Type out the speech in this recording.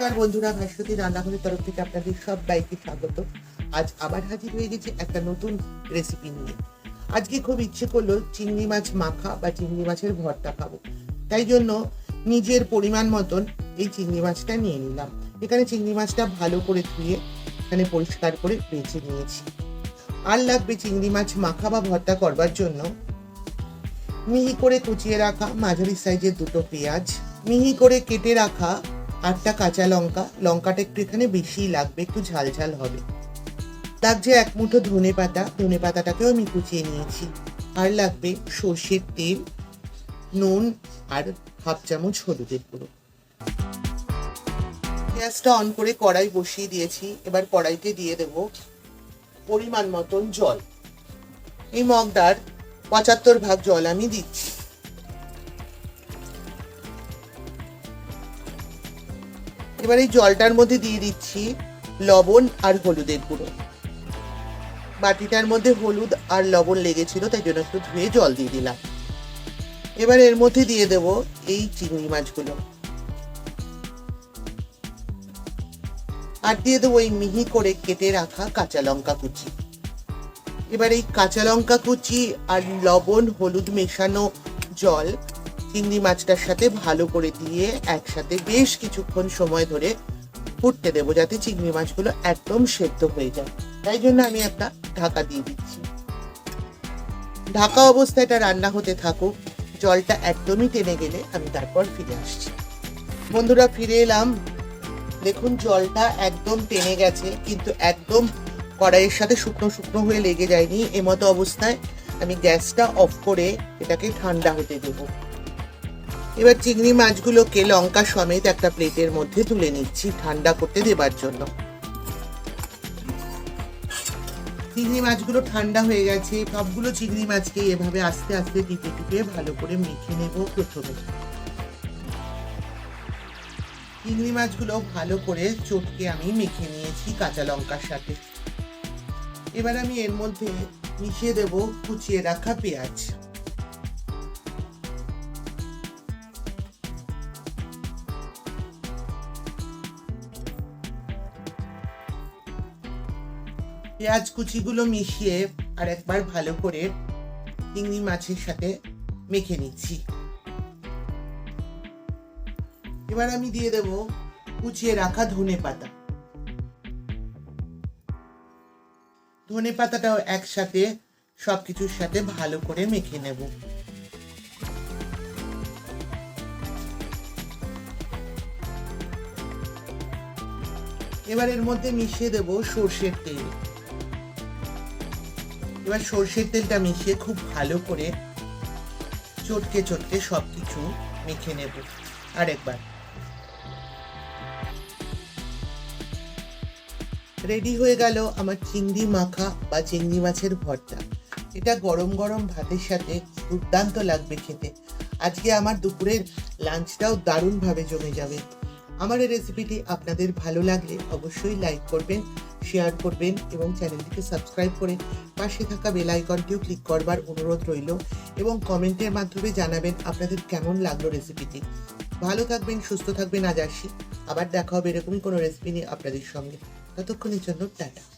নমস্কার বন্ধুরা ভাস্বতী রান্নাঘরের তরফ থেকে আপনাদের সবাইকে স্বাগত। আজ আবার হাজির হয়ে গেছে একটা নতুন রেসিপি নিয়ে। আজকে খুব ইচ্ছে করল চিংড়ি মাছ মাখা বা চিংড়ি মাছের ভর্তা খাব। তাই জন্য নিজের পরিমাণ মতন এই চিংড়ি মাছটা নিয়ে নিলাম। এখানে চিংড়ি মাছটা ভালো করে ধুয়ে এখানে পরিষ্কার করে বেছে নিয়েছি। আর লাগবে চিংড়ি মাছ মাখা বা ভর্তা করবার জন্য মিহি করে কুচিয়ে রাখা মাঝারি সাইজের দুটো পেঁয়াজ, মিহি করে কেটে রাখা আটটা কাঁচা লঙ্কা, লঙ্কাটা একটু এখানে বেশিই লাগবে, একটু ঝাল ঝাল হবে। লাগছে এক মুঠো ধনে পাতা, ধনে পাতাটাকেও আমি কুচিয়ে নিয়েছি। আর লাগবে সর্ষের তেল, নুন আর হাফ চামচ হলুদের গুঁড়ো। গ্যাসটা অন করে কড়াই বসিয়ে দিয়েছি। এবার কড়াইতে দিয়ে দেব পরিমাণ মতন জল। এই মগদার পঁচাত্তর ভাগ জল আমি দিচ্ছি। এবার এই জলটার মধ্যে দিয়ে দিচ্ছি লবণ আর হলুদের গুঁড়ো। বাটিটার মধ্যে হলুদ আর লবণ লেগেছিল, তাই জন্য একটু ধুয়ে জল দিয়ে দিলাম। এবার এর মধ্যে দিয়ে দেব এই চিংড়ি মাছগুলো। আর দিয়ে দেবো এই মিহি করে কেটে রাখা কাঁচা লঙ্কা কুচি। এবার এই কাঁচা লঙ্কা কুচি আর লবণ হলুদ মেশানো জল চিংড়ি মাছটার সাথে ভালো করে দিয়ে একসাথে বেশ কিছুক্ষণ সময় ধরে ফুটতে দেবো যাতে চিংড়ি মাছগুলো একদম সেদ্ধ হয়ে যায়। তাই জন্য আমি একটা ঢাকা দিয়ে দিচ্ছি। ঢাকা অবস্থায় এটা রান্না হতে থাকুক, জলটা একদমই টেনে গেলে আমি তারপর ফিরে আসছি। বন্ধুরা, ফিরে এলাম। দেখুন, জলটা একদম টেনে গেছে, কিন্তু একদম কড়াইয়ের সাথে শুকনো শুকনো হয়ে লেগে যায়নি। এমতো অবস্থায় আমি গ্যাসটা অফ করে এটাকে ঠান্ডা হতে দেবো। এবার চিংড়ি মাছগুলোকে লঙ্কা সমেত একটা প্লেটের মধ্যে তুলে নিচ্ছি ঠান্ডা করতে দেবার জন্য। চিংড়ি মাছগুলো ঠান্ডা হয়ে গেছে, সবগুলো চিংড়ি মাছকে এভাবে আস্তে আস্তে টিপে টিপে ভালো করে মেখে নেব প্রথমে। চিংড়ি মাছগুলো ভালো করে চটকে আমি মেখে নিয়েছি কাঁচা লঙ্কার সাথে। এবার আমি এর মধ্যে মিশিয়ে দেব কুচিয়ে রাখা পেঁয়াজ। পেঁয়াজ কুচিগুলো মিশিয়ে আর একবার ভালো করে চিংড়ি মাছের সাথে মেখে নিচ্ছি। এবার আমি দিয়ে দেব কুচিয়ে রাখা ধনে পাতা। ধনে পাতাটাও একসাথে সবকিছুর সাথে ভালো করে মেখে নেব। এবার এর মধ্যে মিশিয়ে দেব সর্ষের তেল। এবার সর্ষের তেলটা মিশিয়ে খুব ভালো করে চটকে চটকে সবকিছু মেখে নেব। আরেকবার। রেডি হয়ে গেল আমার চিংড়ি মাখা বা চিংড়ি মাছের ভর্তা। এটা গরম গরম ভাতের সাথে দুর্দান্ত লাগবে খেতে। আজকে আমার দুপুরের লাঞ্চটাও দারুণভাবে জমে যাবে। আমার এই রেসিপিটি আপনাদের ভালো লাগলে অবশ্যই লাইক করবেন। শেয়ার করবেন এবং চ্যানেলটিকে সাবস্ক্রাইব করে পাশে থাকা বেল আইকনটিও ক্লিক করবার অনুরোধ রইল এবং কমেন্টের মাধ্যমে জানাবেন আপনাদের কেমন লাগল রেসিপিটি। ভালো থাকবেন, সুস্থ থাকবেন, আজ আসি। আবার দেখা হবে এরকমই কোনো রেসিপি নিয়ে আপনাদের সঙ্গে। ততক্ষণের জন্য টাটা।